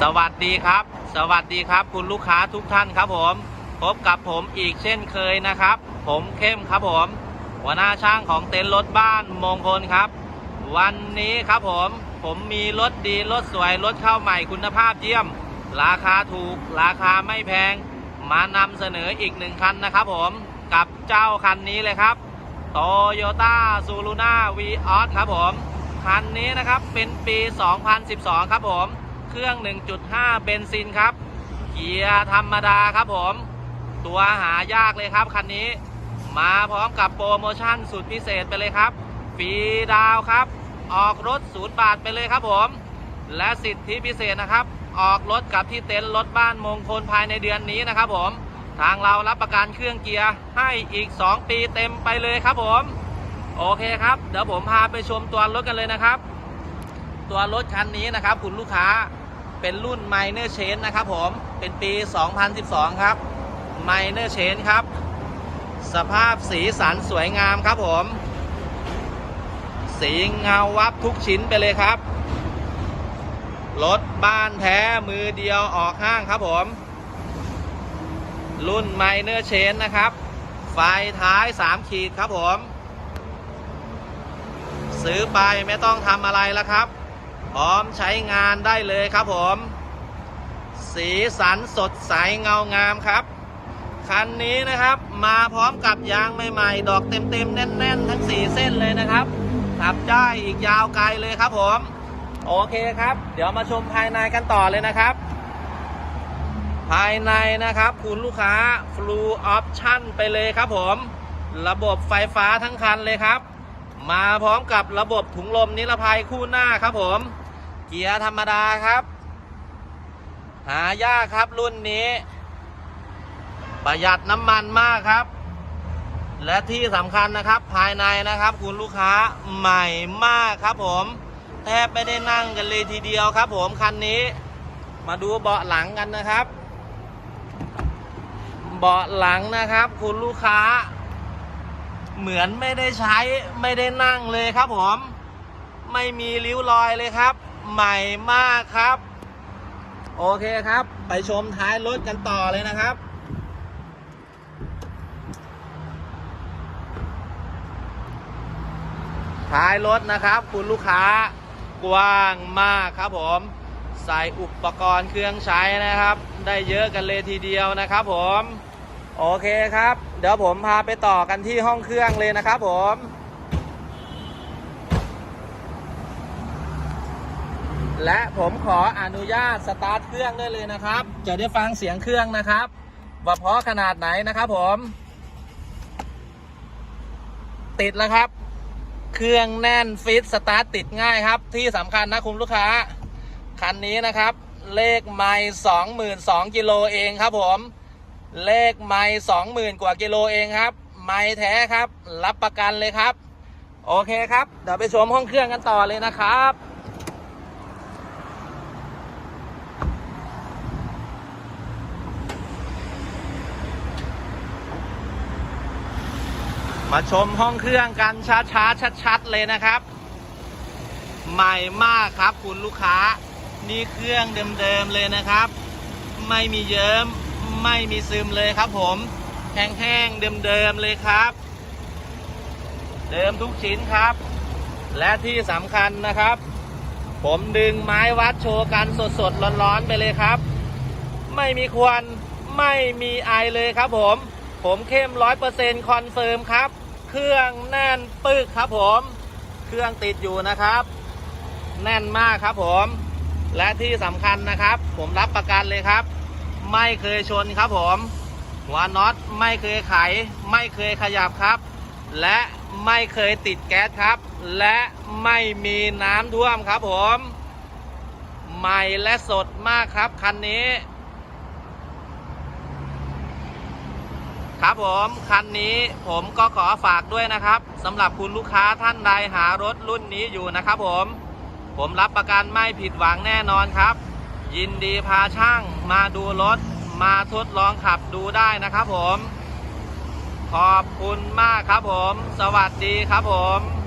สวัสดีครับ สวัสดีครับ คุณลูกค้าทุกท่านครับผม พบกับผมอีกเช่นเคยนะครับ ผมเข้มครับผม หัวหน้าช่างของเต็นท์รถบ้านมงคลครับ วันนี้ครับผม ผมมีรถดีรถสวยรถเข้าใหม่คุณภาพเยี่ยม ราคาถูก ราคาไม่แพง มานำเสนออีกหนึ่งคันนะครับผมกับเจ้าคันนี้เลยครับโตโยต้าซูรูน่าวีออสครับผม คันนี้นะครับเป็นปี 2012 ครับผม เครื่อง 1.5 เบนซินครับ เกียร์ธรรมดาครับผม ตัวหายากเลยครับคันนี้ มาพร้อมกับโปรโมชั่นสุดพิเศษไปเลยครับ ฟรีดาวครับ ออกรถศูนย์บาทไปเลยครับผม และสิทธิพิเศษนะครับ ออกรถกับที่เต็นท์รถบ้านมงคลภายในเดือนนี้นะครับผม ทางเรารับประกันเครื่องเกียร์ให้อีก 2 ปีเต็มไปเลยครับผมโอเคครับ เดี๋ยวผมพาไปชมตัวรถกันเลยนะครับ ตัวรถคันนี้นะครับ คุณลูกค้า เป็นรุ่น Minor Change นะครับผมเป็นปี 2012 ครับ Minor Change ครับ สภาพสีสันสวยงามครับผม สีเงาวับทุกชิ้นไปเลยครับ รถบ้านแท้มือเดียวออกห้างครับผม รุ่น Minor Change นะครับ ไฟท้าย 3 ขีดครับผม ซื้อไปไม่ต้องทำอะไรแล้วครับ พร้อมใช้งานได้เลยครับผม สีสันสดใสเงางามครับ คันนี้นะครับมาพร้อมกับยางใหม่ๆ ดอกเต็มๆ แน่นๆ ทั้ง 4 เส้นเลยนะครับขับได้อีกยาวไกลเลยครับผม โอเคครับ เดี๋ยวมาชมภายในกันต่อเลยนะครับ ภายในนะครับคุณลูกค้า Full Option ไปเลยครับผม ระบบไฟฟ้าทั้งคันเลยครับ มาพร้อมกับระบบถุงลมนิรภัยคู่หน้าครับผม เกียร์ธรรมดาครับ หายากครับรุ่นนี้ ประหยัดน้ำมันมากครับ และที่สำคัญนะครับภายในนะครับ คุณลูกค้าใหม่มากครับผม แทบไม่ได้นั่งกันเลยทีเดียวครับผมคันนี้ มาดูเบาะหลังกันนะครับ เบาะหลังนะครับ คุณลูกค้า เหมือนไม่ได้ใช้ไม่ได้นั่งเลยครับผมไม่มีริ้วรอยเลยครับ ใหม่มากครับ โอเคครับ ไปชมท้ายรถกันต่อเลยนะครับท้ายรถนะครับ คุณลูกค้ากว้างมากครับผม ใส่อุปกรณ์เครื่องใช้นะครับ ได้เยอะกันเลยทีเดียวนะครับผม โอเคครับ เดี๋ยวผมพาไปต่อกันที่ห้องเครื่องเลยนะครับผมและผมขออนุญาตสตาร์ทเครื่องได้เลยนะครับ จะได้ฟังเสียงเครื่องนะครับ ว่าเพาะขนาดไหนนะครับผม ติดแล้วครับ เครื่องแน่นฟิตสตาร์ทติดง่ายครับ ที่สำคัญนะคุณลูกค้า คันนี้นะครับ เลขไม่สองหมื่นสองกิโลเองครับผม เลขไม่สองหมื่นกว่ากิโลเองครับ ไม่แท้ครับ รับประกันเลยครับ โอเคครับ เดี๋ยวไปชมห้องเครื่องกันต่อเลยนะครับมาชมห้องเครื่องกันช้าๆชัดๆเลยนะครับ ใหม่มากครับคุณลูกค้า นี่เครื่องเดิมๆเลยนะครับ ไม่มีเยิ้ม ไม่มีซึมเลยครับผม แห้งๆเดิมๆเลยครับ เดิมทุกชิ้นครับ และที่สำคัญนะครับ ผมดึงไม้วัดโชว์กันสดๆร้อนๆไปเลยครับ ไม่มีควันไม่มีไอเลยครับผม ผมเข้มร้อยเปอร์เซ็นต์คอนเฟิร์มครับ เครื่องแน่นปึกครับผม เครื่องติดอยู่นะครับ แน่นมากครับผม และที่สำคัญนะครับ ผมรับประกันเลยครับ ไม่เคยชนครับผม หัวน็อตไม่เคยไข ไม่เคยขยับครับ และไม่เคยติดแก๊สครับ และไม่มีน้ำท่วมครับผม ใหม่และสดมากครับคันนี้ ครับผมคันนี้ผมก็ขอฝากด้วยนะครับสำหรับคุณลูกค้าท่านใดหารถรุ่นนี้อยู่นะครับผม ผมรับประกันไม่ผิดหวังแน่นอนครับ ยินดีพาช่างมาดูรถ มาทดลองขับดูได้นะครับผม ขอบคุณมากครับผม สวัสดีครับผม